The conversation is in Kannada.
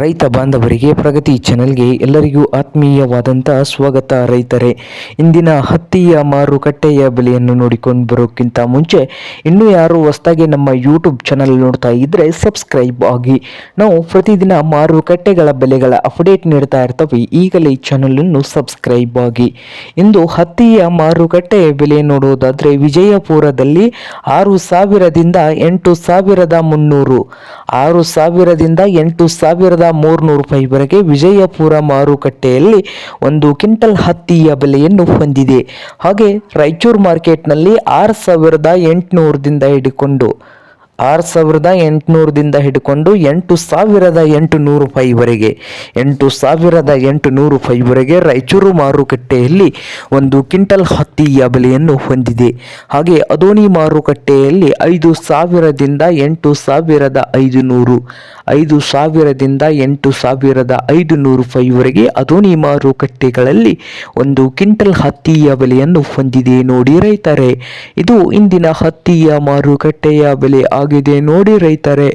ರೈತ ಬಾಂಧವರಿಗೆ ಪ್ರಗತಿ ಚಾನೆಲ್ಗೆ ಎಲ್ಲರಿಗೂ ಆತ್ಮೀಯವಾದಂಥ ಸ್ವಾಗತ ರೈತರೇ. ಇಂದಿನ ಹತ್ತಿಯ ಮಾರುಕಟ್ಟೆಯ ಬೆಲೆಯನ್ನು ನೋಡಿಕೊಂಡು ಬರೋಕ್ಕಿಂತ ಮುಂಚೆ ಇನ್ನೂ ಯಾರು ಹೊಸದಾಗಿ ನಮ್ಮ ಯೂಟ್ಯೂಬ್ ಚಾನಲ್ ನೋಡ್ತಾ ಇದ್ದರೆ ಸಬ್ಸ್ಕ್ರೈಬ್ ಆಗಿ. ನಾವು ಪ್ರತಿದಿನ ಮಾರುಕಟ್ಟೆಗಳ ಬೆಲೆಗಳ ಅಪ್ಡೇಟ್ ನೀಡ್ತಾ ಇರ್ತವೆ. ಈಗಲೇ ಚಾನಲನ್ನು ಸಬ್ಸ್ಕ್ರೈಬ್ ಆಗಿ. ಇಂದು ಹತ್ತಿಯ ಮಾರುಕಟ್ಟೆಯ ಬೆಲೆ ನೋಡುವುದಾದರೆ ವಿಜಯಪುರದಲ್ಲಿ ಆರು ಸಾವಿರದಿಂದ ಎಂಟು ಸಾವಿರದ ಮುನ್ನೂರು. ಆರು ಸಾವಿರದಿಂದ ಎಂಟು ಸಾವಿರದ ಮೂರುನೂರು ರೂಪಾಯಿವರೆಗೆ ವಿಜಯಪುರ ಮಾರುಕಟ್ಟೆಯಲ್ಲಿ ಒಂದು ಕ್ವಿಂಟಲ್ ಹತ್ತಿಯ ಬೆಲೆಯನ್ನು ಹೊಂದಿದೆ. ಹಾಗೆ ರಾಯಚೂರು ಮಾರ್ಕೆಟ್ನಲ್ಲಿ ಆರು ಸಾವಿರದ ಎಂಟುನೂರದಿಂದ ಹಿಡಿಕೊಂಡು ಆರು ಸಾವಿರದ ಎಂಟುನೂರದಿಂದ ಹಿಡ್ಕೊಂಡು ಎಂಟು ಸಾವಿರದ ಎಂಟು ನೂರು ರೂಪಾಯಿವರೆಗೆ ಎಂಟು ಸಾವಿರದ ಎಂಟು ನೂರು ರೂಪಾಯಿವರೆಗೆ ರಾಯಚೂರು ಮಾರುಕಟ್ಟೆಯಲ್ಲಿ ಒಂದು ಕ್ವಿಂಟಲ್ ಹತ್ತಿಯ ಬೆಲೆಯನ್ನು ಹೊಂದಿದೆ. ಹಾಗೆ ಅದೋನಿ ಮಾರುಕಟ್ಟೆಯಲ್ಲಿ ಐದು ಸಾವಿರದಿಂದ ಎಂಟು ಸಾವಿರದ ಐದು ನೂರು ಐದು ಸಾವಿರದಿಂದ ಎಂಟು ಸಾವಿರದ ಐದು ನೂರು ರೂಪಾಯಿವರೆಗೆ ಅದೋನಿ ಮಾರುಕಟ್ಟೆಗಳಲ್ಲಿ ಒಂದು ಕ್ವಿಂಟಲ್ ಹತ್ತಿಯ ಬೆಲೆಯನ್ನು ಹೊಂದಿದೆ ನೋಡಿ ರೈತರೆ. ಇದು ಇಂದಿನ ಹತ್ತಿಯ ಮಾರುಕಟ್ಟೆಯ ಬೆಲೆ ಆಗಿದೆ. ನೋಡಿ ರೈತರೆ